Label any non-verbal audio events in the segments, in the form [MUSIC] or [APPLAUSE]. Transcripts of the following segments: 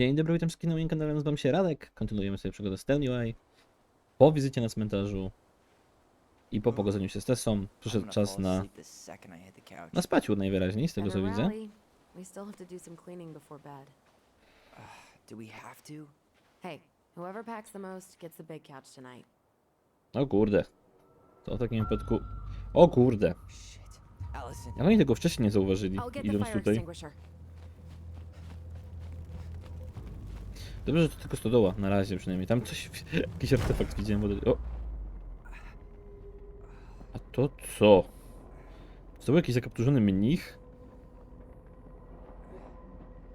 Dzień dobry, witam wszystkich na moim kanale, nazywam się Radek. Kontynuujemy sobie przygodę z Telniway. Po wizycie na cmentarzu i po pogodzeniu się z Tessą przyszedł czas na, na spaciu najwyraźniej, z tego co widzę. O kurde. To w takim wypadku... O kurde. Jak oni tego wcześniej nie zauważyli, idąc tutaj. Dobrze, że to tylko stodoła, na razie przynajmniej. Tam coś, jakiś artefakt widziałem. O. A to co? Czy to był jakiś zakapturzony mnich?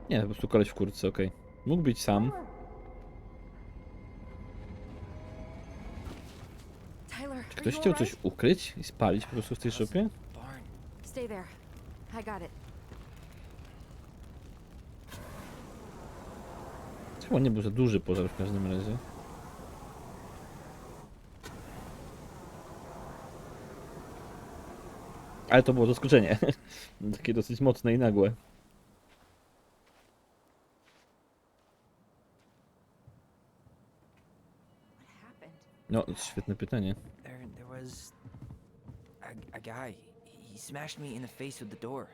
Nie, po prostu koleś w kurtce, okej. Mógł być sam. Czy ktoś chciał coś ukryć i spalić po prostu w tej szopie? Barn. Stay there. I got it. Chyba nie był za duży pożar w każdym razie. Ale to było zaskoczenie. [LAUGHS] Takie dosyć mocne i nagłe. No, świetne pytanie. There, there was a, a guy. He smashed me in the face with the door.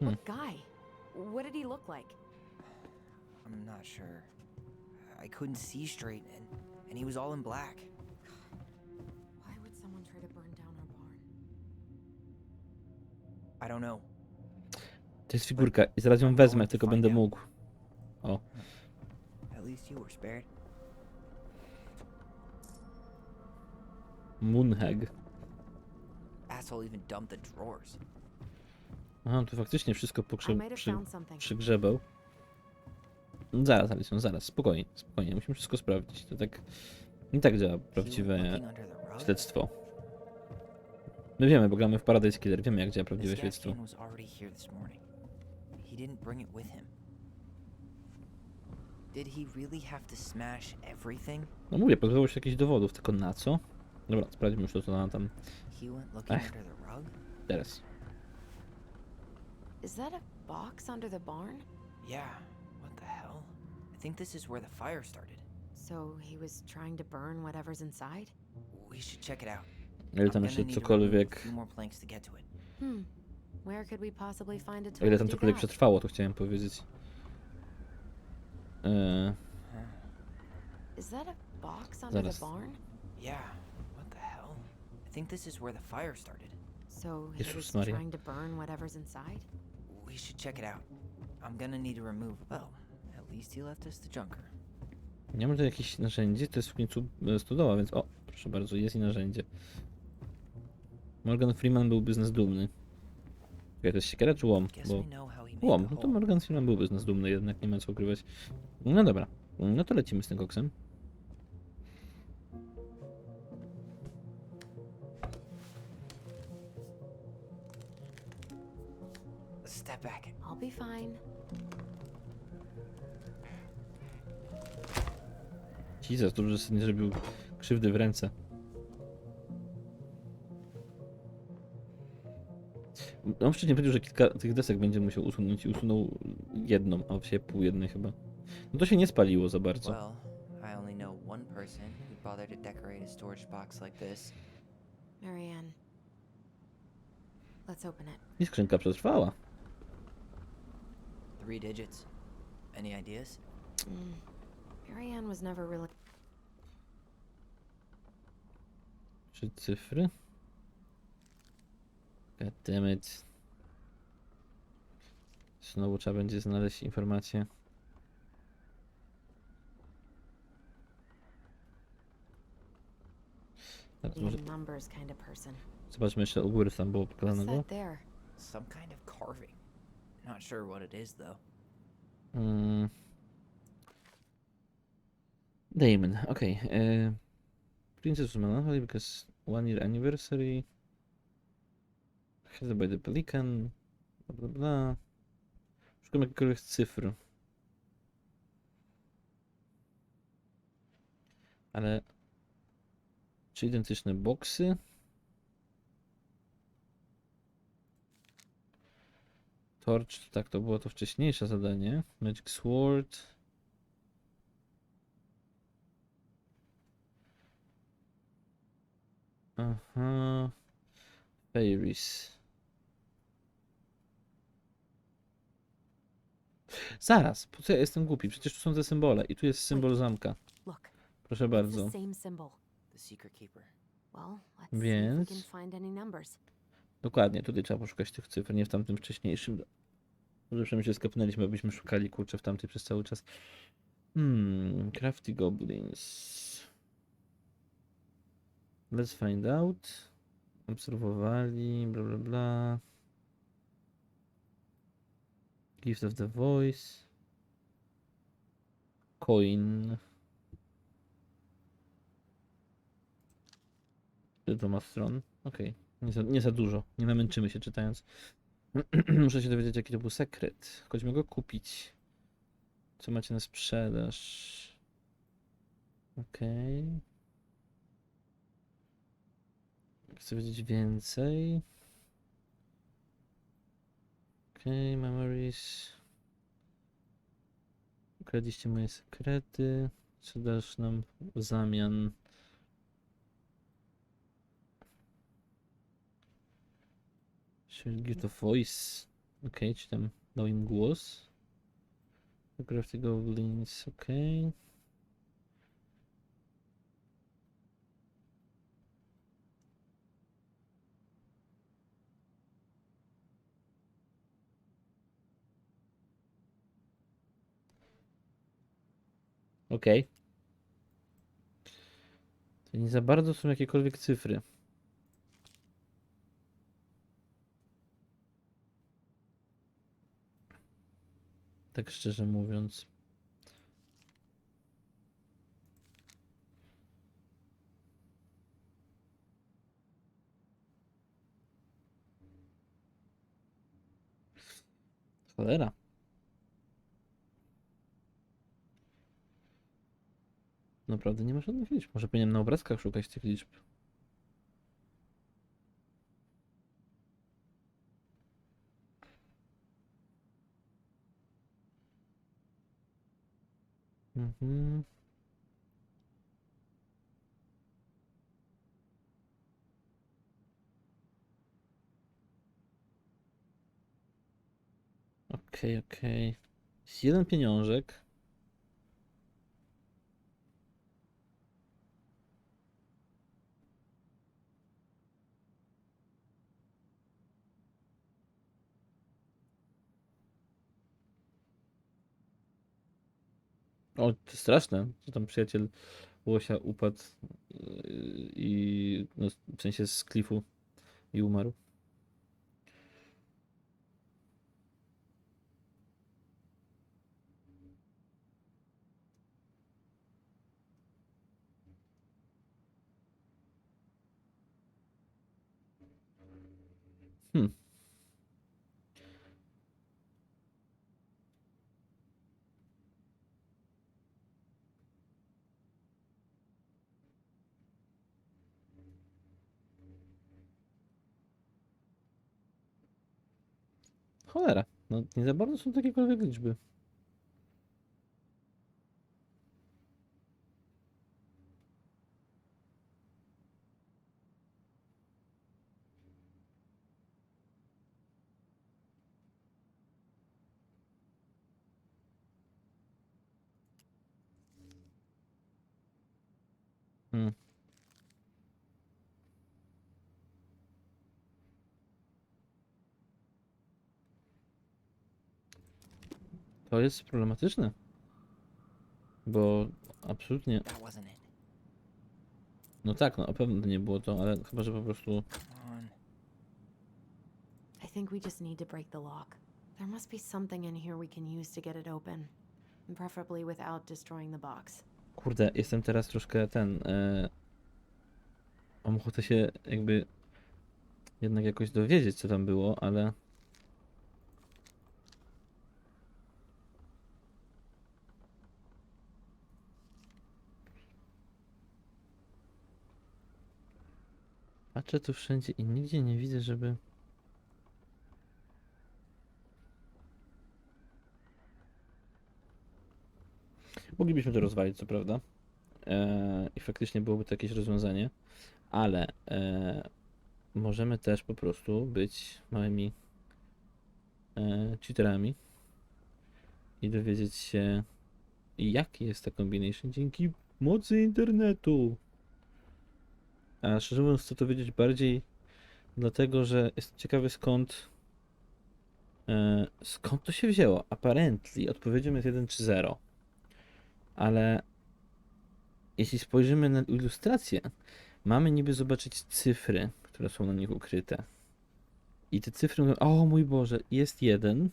What guy? What did he look like? I'm not sure. I couldn't see straight, and and he was all in black. Why would someone try to burn down our barn? I don't know. To jest figurka i zaraz ją wezmę, tylko będę mógł. O, At least you were spared. Moonhag. Asshole even dumped the drawers. Aha, tu faktycznie wszystko I pokrze... might have przy... found something. przygrzebał. No Zaraz, Alison, zaraz, spokojnie, spokojnie, musimy wszystko sprawdzić. To tak... Nie tak działa prawdziwe śledztwo. My wiemy, bo gramy w Paradise Killer, wiemy jak działa prawdziwe śledztwo. No mówię, pozbyło się jakichś dowodów, tylko na co? Dobra, sprawdźmy już to, co nam tam Ech. teraz. Is that a box under the barn? Yeah. Think this is where the fire started. So he was trying to burn whatever's inside? We should check it out. Ile tam jeszcze need to remove a cokolwiek... few more planks to get to it. Hmm. Where could we possibly find a O tool ile tam cokolwiek that? przetrwało, to chciałem powiedzieć. Eee, Is that a box under Zaraz. the barn? Yeah. What the hell? I think this is where the fire started. So he Jezus was Maria. trying to burn whatever's inside? We should check it out. I'm gonna need to remove. Well, at least he left us the junker. nie mam tu jakieś narzędzie, to jest w końcu e, stodoła, więc o, proszę bardzo, jest i narzędzie. Morgan Freeman byłby z nas dumny. Czekaj, to jest siekiera czy łom? Guess Bo we know how he made łom, the no to hole. Morgan Freeman byłby z nas dumny, jednak nie ma co ukrywać. No dobra, no to lecimy z tym koksem. Step back. I'll be fine. Jesus, dobrze, że sobie nie zrobił krzywdy w ręce. On wcześniej powiedział, że kilka tych desek będzie musiał usunąć i usunął jedną, a właściwie pół jednej chyba. No to się nie spaliło za bardzo. Well, I only know one person who'd bother to decorate a storage box like this. Marianne. Let's open it. I skrzynka przetrwała. Three digits. Any ideas? Mm. Marianne was never really. Trzy cyfry. Goddammit. Znowu trzeba będzie znaleźć informację. Teraz może a numbers kind of person. zobaczmy jeszcze u góry, tam było pokazanego. that there? Some kind of carving. Not sure what it is though. Mm. Damon, okay. Uh, Princess was melancholy because one year anniversary. Headed by the Pelican. Bla bla bla. Szukam jakichkolwiek cyfr. Ale. Czy identyczne boksy? Torch, tak, to było to wcześniejsze zadanie. Magic Sword. Aha. Fairies. Zaraz, po co ja jestem głupi? Przecież tu są te symbole i tu jest symbol zamka. Proszę bardzo. Więc-. Dokładnie, tutaj trzeba poszukać tych cyfr, nie w tamtym wcześniejszym. Może przynajmniej się skapnęliśmy, abyśmy szukali kurczę w tamtej przez cały czas. Hmm, Crafty Goblins. Let's find out. Obserwowali, bla bla bla. Gift of the Voice. Coin. Ile to ma stron? Okej. Nie, za, nie za dużo. Nie namęczymy się czytając. [CLEARS THROAT] Muszę się dowiedzieć, jaki to był sekret. Chodźmy go kupić. Co macie na sprzedaż? Okej. Chcę wiedzieć więcej. Okej, memories. Ukradliście moje sekrety. Co dasz nam w zamian? Gift of voice. Okej, czy tam dał im głos? Crafty Goblins, okej. Okej. To nie za bardzo są jakiekolwiek cyfry. Tak szczerze mówiąc. Cholera. Naprawdę nie ma żadnych liczb. Może powinienem na obrazkach szukać tych liczb. Mhm. Okej, okej. Jest jeden pieniążek. O, to straszne. Co tam przyjaciel Łosia upadł yy, i no, w sensie z klifu i umarł. Hmm. Cholera. No nie za bardzo są takiekolwiek liczby. Hmm. To jest problematyczne. Bo absolutnie. No tak, no na pewno nie było to, ale chyba, że po prostu. I think we just need to break the lock. There must be something in here we can use to get it open. Preferably without destroying the box. Kurde, jestem teraz troszkę ten. E... Mam ochotę się jakby jednak jakoś dowiedzieć, co tam było, ale. Patrzę tu wszędzie i nigdzie nie widzę, żeby. Moglibyśmy to rozwalić, co prawda. E, I faktycznie byłoby to jakieś rozwiązanie, Ale e, możemy też po prostu być małymi e, cheaterami i dowiedzieć się, jaki jest ta combination dzięki mocy internetu. A szczerze mówiąc, chcę to wiedzieć bardziej dlatego, że jestem ciekawy skąd e, skąd to się wzięło. Apparently odpowiedzią jest 1 czy 0. Ale jeśli spojrzymy na ilustrację, mamy niby zobaczyć cyfry, które są na nich ukryte. I te cyfry mówią, o mój Boże, jest jeden.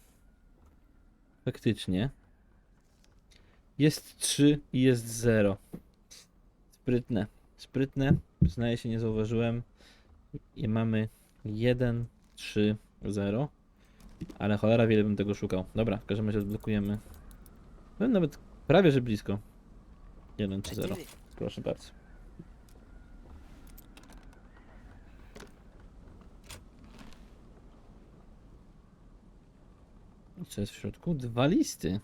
Faktycznie. Jest 3 i jest 0. Sprytne. Sprytne. Przyznaję się, nie zauważyłem. I mamy 1, 3, 0. Ale cholera wiele bym tego szukał. Dobra, w każdym razie odblokujemy. Byłem nawet prawie, że blisko. 1 I czy did 0. it. Proszę bardzo. Co jest w środku? Dwa listy.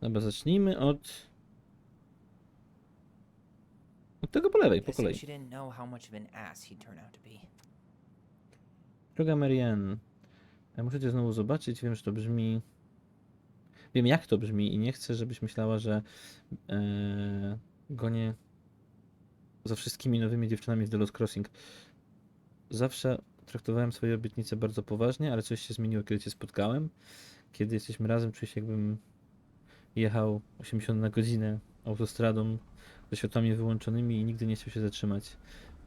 Dobra, zacznijmy od... Od tego po lewej, po kolei. Droga Marianne, ja muszę cię znowu zobaczyć. Wiem, że to brzmi. Wiem, jak to brzmi, i nie chcę, żebyś myślała, że e, gonię za wszystkimi nowymi dziewczynami w The Lost Crossing. Zawsze traktowałem swoje obietnice bardzo poważnie, ale coś się zmieniło, kiedy cię spotkałem. Kiedy jesteśmy razem, czuję się, jakbym jechał 80 na godzinę autostradą ze światłami wyłączonymi i nigdy nie chciał się zatrzymać.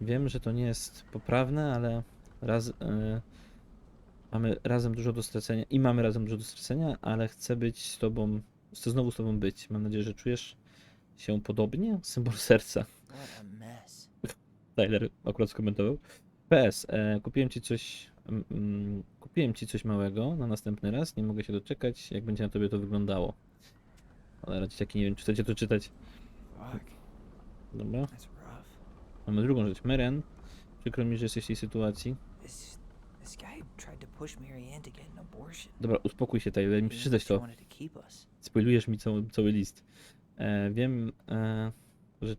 Wiem, że to nie jest poprawne, ale raz, e, mamy razem dużo do stracenia i mamy razem dużo do stracenia, ale chcę być z tobą, chcę znowu z tobą być. Mam nadzieję, że czujesz się podobnie. Symbol serca. Tyler akurat skomentował. PS, e, kupiłem ci coś, mm, kupiłem ci coś małego na następny raz. Nie mogę się doczekać, jak będzie na tobie to wyglądało. Ale dzieciaki, nie wiem, czy chcecie to czytać. Dobra. Mamy drugą rzecz. Meren, przykro mi, że jesteś w tej sytuacji. Dobra, uspokój się, Tyler, mi przeczytać to. spoilujesz mi cały, cały list. E, wiem, e, że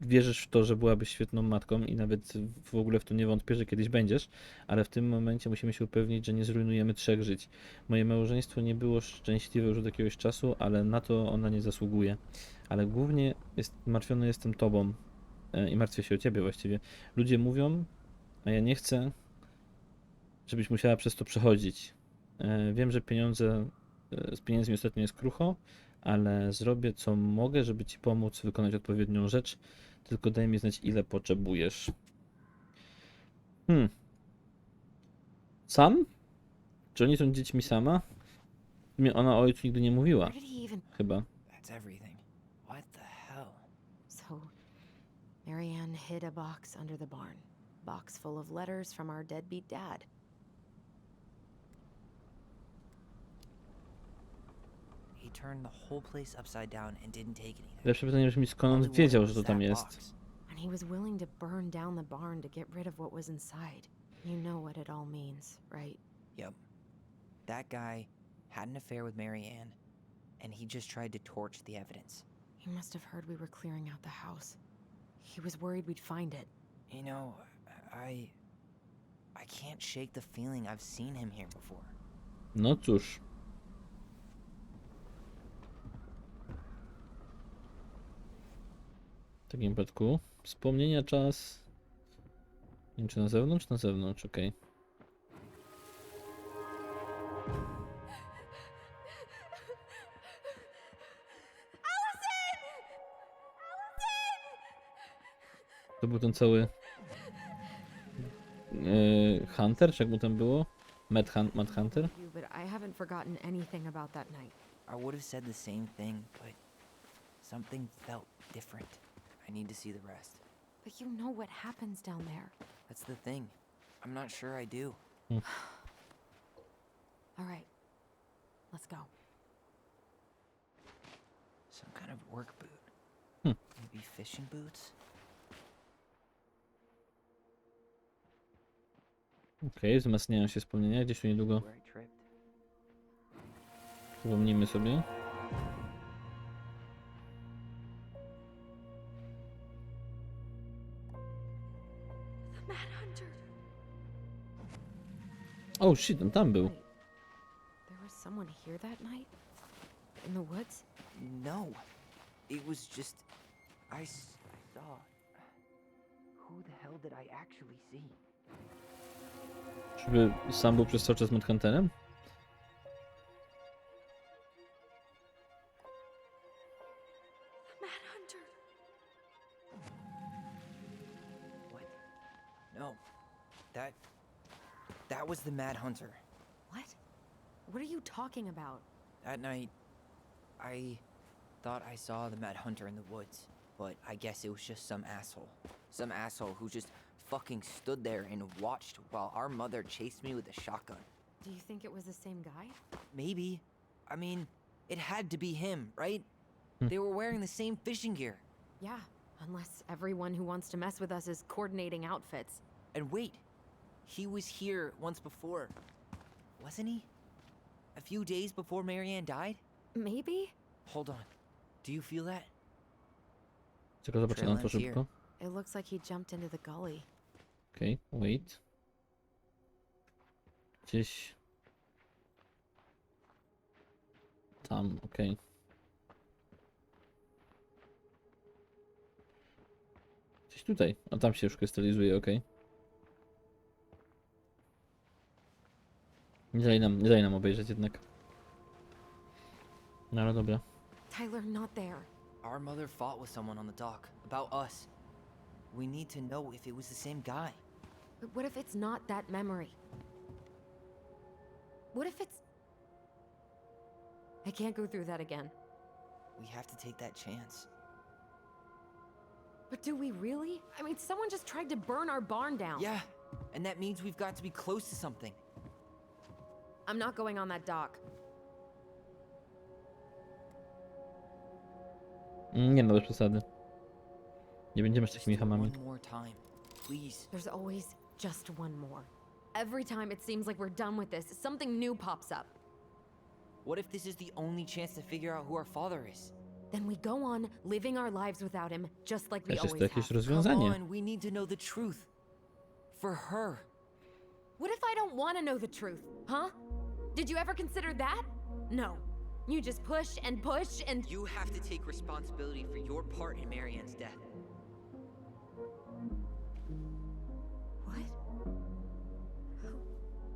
wierzysz w to, że byłabyś świetną matką i nawet w ogóle w to nie wątpię, że kiedyś będziesz, ale w tym momencie musimy się upewnić, że nie zrujnujemy trzech żyć. Moje małżeństwo nie było szczęśliwe już od jakiegoś czasu, ale na to ona nie zasługuje. Ale głównie jest, martwiony jestem tobą e, i martwię się o ciebie właściwie. Ludzie mówią, a ja nie chcę, żebyś musiała przez to przechodzić. E, wiem, że pieniądze E, z pieniędzmi ostatnio jest krucho, ale zrobię co mogę, żeby ci pomóc wykonać odpowiednią rzecz. Tylko daj mi znać, ile potrzebujesz. Hmm. Sam? Czy oni są dziećmi sama? Mi ona o ojcu nigdy nie mówiła, chyba. Marianne hid a box under the barn. Box full of letters from our deadbeat dad. He turned the whole place upside down and didn't take anything. Lepsze pytanie brzmi, skąd on he wiedział, was że to that tam jest. box. And he was willing to burn down the barn to get rid of what was inside. You know what it all means, right? Yep. That guy had an affair with Mary Ann, and he just tried to torch the evidence. He must have heard we were clearing out the house. He was worried we'd find it. You know, I. I can't shake the feeling I've seen him here before. No cóż. W takim wypadku wspomnienia czas. Nie czy na zewnątrz, na zewnątrz, okej. To był ten cały e, Hunter, czy jak mu tam było? Mad, Hun Mad Hunter? You, but I haven't forgotten anything about that night. I would have said the same thing, but something felt different. I need to see the rest. But you know what happens down there. That's the thing. I'm not sure I do. [SIGHS] All right, let's go. Some kind of work boot. Hmm. Maybe fishing boots? Okej, wzmacniają się wspomnienia, gdzieś tu niedługo przypomnimy sobie. Oh shit, on tam był. There was someone here that night? In the woods? No. It was just. I saw. Who the hell did I actually see? Żeby sam był przez cały czas Mad Hunterem? Mad Hunter. No. That. That was the Mad Hunter. What? What are you talking about? That night, I thought I saw the Mad Hunter in the woods, but I guess it was just some asshole. Some asshole who just fucking stood there and watched while our mother chased me with a shotgun. Do you think it was the same guy? Maybe. I mean, it had to be him, right? Hmm. They were wearing the same fishing gear. Yeah, unless everyone who wants to mess with us is coordinating outfits. And wait, he was here once before, wasn't he? A few days before Marianne died? Maybe? Hold on. Do you feel that? Tylko zobaczę na to Trail ends szybko. It looks like he jumped into the gully. Okej, wait. Gdzieś... Tam, okej. Gdzieś tutaj. A tam się już krystalizuje, okej. Nie dali nam, nie dali nam obejrzeć jednak. No ale dobra. Tyler, not there. Our mother fought with someone on the dock about us. We need to know if it was the same guy. But what if it's not that memory? What if it's. I can't go through that again. We have to take that chance. But do we really? I mean, someone just tried to burn our barn down. Yeah, and that means we've got to be close to something. I'm not going on that dock. Mm, Nie no, bez przesady. Nie będziemy z takimi hamami. one more time, please. There's always just one more. Every time it seems like we're done with this, something new pops up. What if this is the only chance to figure out who our father is? Then we go on living our lives without him, just like we Też jest always jakieś have. Come rozwiązanie. on, we need to know the truth. For her. What if I don't want to know the truth, huh? Did you ever consider that? No. You just push and push and. You have to take responsibility for your part in Marianne's death.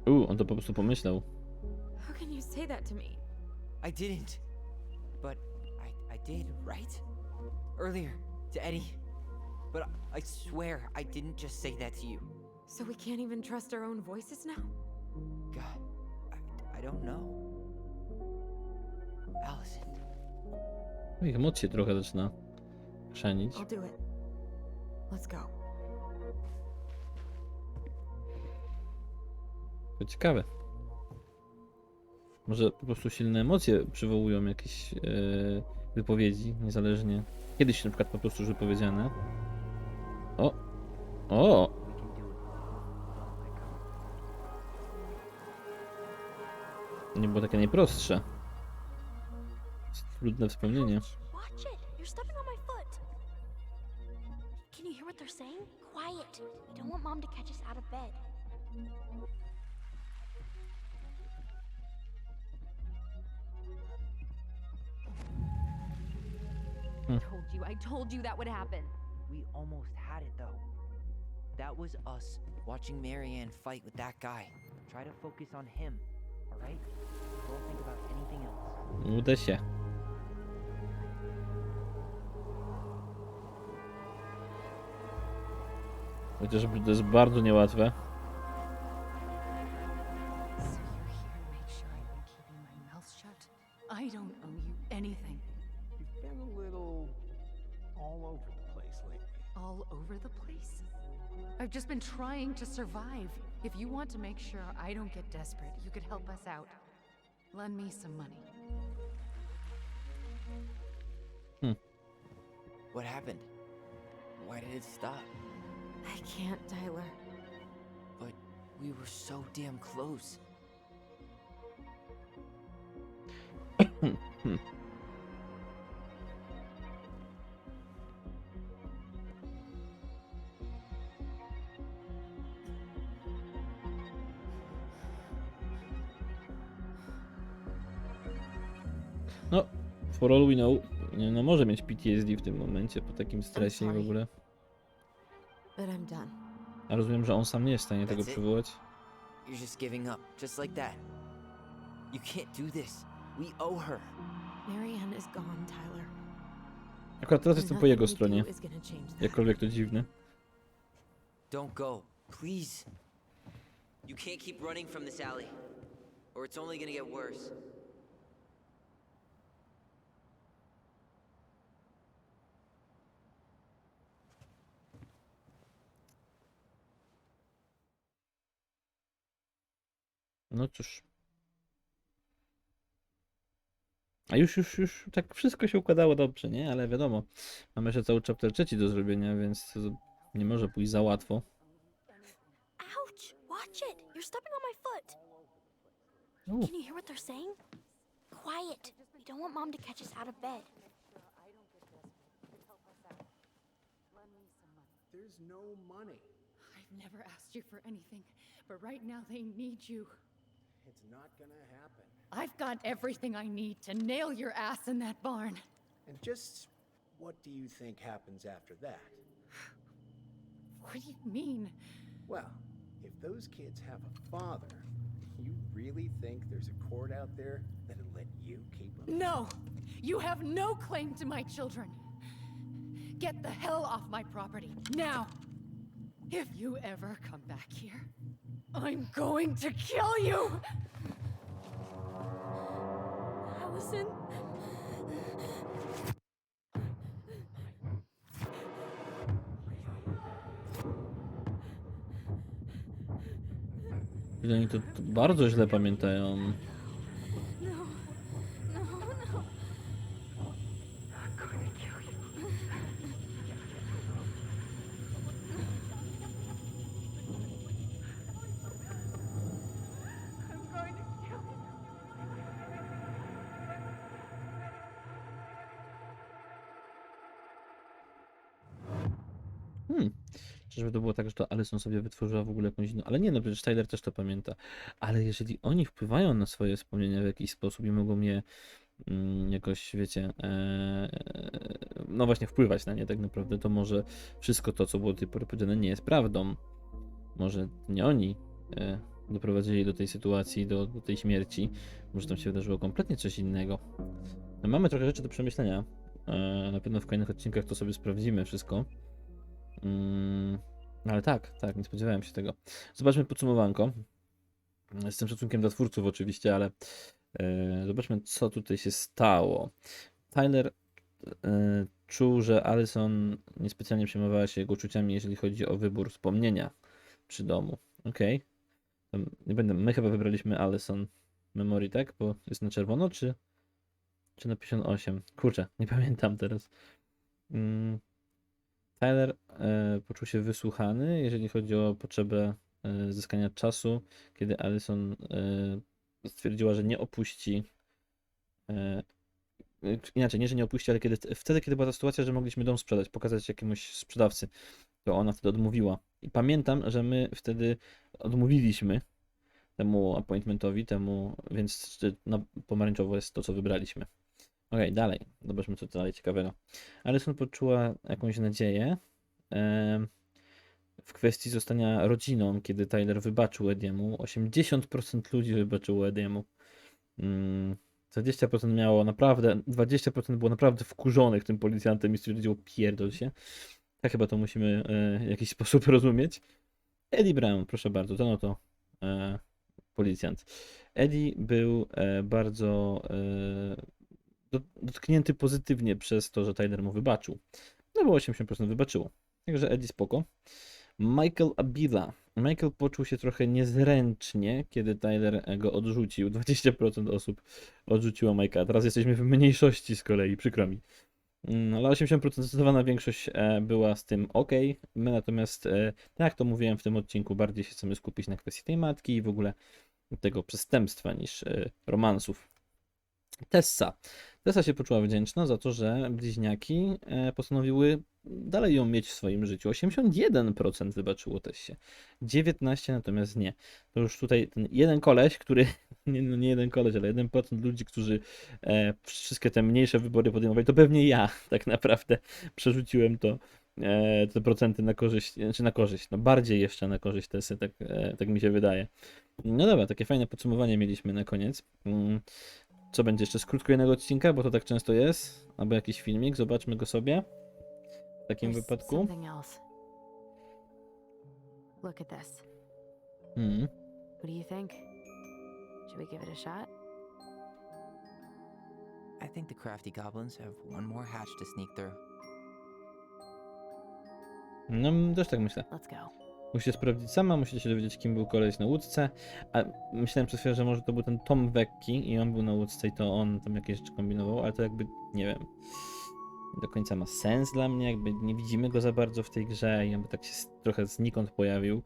U, on to po prostu pomyślał. How can you say that to me? I didn't. But I, I did, right? Earlier, to Eddie. But I, I swear I didn't just say that to you. So we can't even trust our own voices now? God, I, I don't know. Allison, Ich moc się trochę zaczyna chrzanić. I'll do it. Let's go. To ciekawe. Może po prostu silne emocje przywołują jakieś e, wypowiedzi, niezależnie. Kiedyś na przykład po prostu już wypowiedziane. O! O! Nie było takie najprostsze. Trudne wspomnienie. Can you hear what they're saying? Quiet. We don't want mom to catch us out of bed. I told you, I told you that would happen. we almost had it though. That was us watching Marianne fight with that guy. Try to focus on him, alright? Don't think about anything else. Uda się. Chociaż to jest bardzo niełatwe. Trying to survive. If you want to make sure I don't get desperate, you could help us out. Lend me some money. Hmm. What happened? Why did it stop? I can't, Tyler. But we were so damn close. [COUGHS] for all we know, nie, no może mieć PTSD w tym momencie po takim stresie i w ogóle. But I'm done. A rozumiem, że on sam nie jest w stanie tego That's it? przywołać. You're just giving up, just like that. You can't do this. We owe her. Marianne is gone, Tyler. Akurat teraz jestem po nothing jego do stronie, is gonna change that. jakkolwiek to dziwne. Don't go, please. You can't keep running from this alley, or it's only gonna get worse. No cóż. A już, już, już tak wszystko się układało dobrze, nie? Ale wiadomo, mamy jeszcze cały chapter trzeci do zrobienia, więc nie może pójść za łatwo. Ouch! Watch it! You're stepping on my foot! U, Can you hear what they're saying? Quiet! We don't want mom to catch us out of bed. There's no money. I've never asked you for anything, but right now they need you. It's not gonna happen. I've got everything I need to nail your ass in that barn. And just what do you think happens after that? What do you mean? Well, if those kids have a father, you really think there's a court out there that'll let you keep them? No! You have no claim to my children. Get the hell off my property, now! If you ever come back here, I'm going to kill you! Allison? oni to bardzo źle pamiętają. Czyżby to było tak, że to Alison sobie wytworzyła w ogóle jakąś inną. Ale nie, no przecież Tyler też to pamięta. Ale jeżeli oni wpływają na swoje wspomnienia w jakiś sposób i mogą je mm, jakoś, wiecie, e, no właśnie wpływać na nie tak naprawdę, to może wszystko to, co było do tej pory powiedziane, nie jest prawdą. Może nie oni e, doprowadzili do tej sytuacji, do, do tej śmierci. Może tam się wydarzyło kompletnie coś innego. No, mamy trochę rzeczy do przemyślenia. E, na pewno w kolejnych odcinkach to sobie sprawdzimy wszystko. Mm, ale tak, tak, nie spodziewałem się tego. Zobaczmy podsumowanko. Z tym szacunkiem dla twórców oczywiście, ale e, zobaczmy, co tutaj się stało. Tyler e, czuł, że Alison niespecjalnie przejmowała się jego uczuciami, jeżeli chodzi o wybór wspomnienia przy domu. Okej. Tam Nie będę. My chyba wybraliśmy Alison Memory, tak? Bo jest na czerwono, czy, czy na 58? Kurczę, nie pamiętam teraz. Mm. Tyler e, poczuł się wysłuchany, jeżeli chodzi o potrzebę e, zyskania czasu, kiedy Alison e, stwierdziła, że nie opuści. Inaczej, nie, że nie opuści, ale kiedy, wtedy, kiedy była ta sytuacja, że mogliśmy dom sprzedać, pokazać jakiemuś sprzedawcy, to ona wtedy odmówiła. I pamiętam, że my wtedy odmówiliśmy temu appointmentowi, temu, więc na pomarańczowo jest to, co wybraliśmy. Okej, dalej. Zobaczmy, co dalej ciekawego. Alison poczuła jakąś nadzieję w kwestii zostania rodziną, kiedy Tyler wybaczył Ediemu. 80% ludzi wybaczyło Ediemu. Mm, 20% miało naprawdę, 20% było naprawdę wkurzonych tym policjantem i stwierdziło pierdol się. Tak chyba to musimy e, w jakiś [LAUGHS] sposób rozumieć. Eddie Brown, proszę bardzo, ten oto e, policjant. Eddie był e, bardzo dotknięty pozytywnie przez to, że Tyler mu wybaczył. No bo 80% wybaczyło. Także Eddie spoko. Michael Abila. Michael poczuł się trochę niezręcznie, kiedy Tyler go odrzucił. 20% osób odrzuciło Mike'a. Teraz jesteśmy w mniejszości z kolei, przykro mi. Mm, Ale 80% zdecydowana większość e, była z tym ok. My natomiast, e, tak jak to mówiłem w tym odcinku, bardziej się chcemy skupić na kwestii tej matki i w ogóle tego przestępstwa niż e, romansów. Tessa. Tessa się poczuła wdzięczna za to, że bliźniaki e, postanowiły dalej ją mieć w swoim życiu. 81% wybaczyło Tessie, 19% natomiast nie. To już tutaj ten jeden koleś, który [LAUGHS] nie, no nie jeden koleś, ale 1% ludzi, którzy e, wszystkie te mniejsze wybory podejmowali, to pewnie ja [LAUGHS] tak naprawdę przerzuciłem to, e, te procenty na korzyść, czy na korzyść, no bardziej jeszcze na korzyść Tesy, tak, e, tak mi się wydaje. No dobra, takie fajne podsumowanie mieliśmy na koniec. Co będzie jeszcze z krótko jednego odcinka, bo to tak często jest, albo jakiś filmik, zobaczmy go sobie. W takim There's wypadku. Look at this. Mm. What do you think? Should we give it a shot? I think the crafty goblins have one more hatch to sneak through. No, też tak myślę. Let's go. Musicie sprawdzić sama, musicie się dowiedzieć, kim był koleś na łódce. A myślałem przez chwilę, że może to był ten Tom Wekki i on był na łódce i to on tam jakieś rzeczy kombinował, ale to jakby, nie wiem, do końca ma sens dla mnie, jakby nie widzimy go za bardzo w tej grze i jakby tak się trochę znikąd pojawił.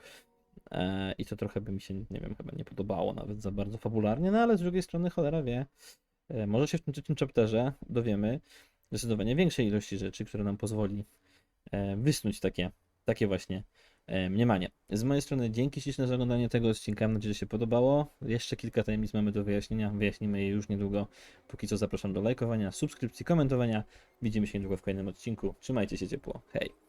E, I to trochę by mi się, nie wiem, chyba nie podobało nawet za bardzo fabularnie, no ale z drugiej strony cholera wie. E, może się w tym trzecim chapterze dowiemy zdecydowanie większej ilości rzeczy, które nam pozwoli e, wysnuć takie, takie właśnie mniemanie. Z mojej strony dzięki śliczne za oglądanie tego odcinka. Mam nadzieję, że się podobało. Jeszcze kilka tajemnic mamy do wyjaśnienia. Wyjaśnimy je już niedługo. Póki co zapraszam do lajkowania, subskrypcji, komentowania. Widzimy się niedługo w kolejnym odcinku. Trzymajcie się ciepło. Hej!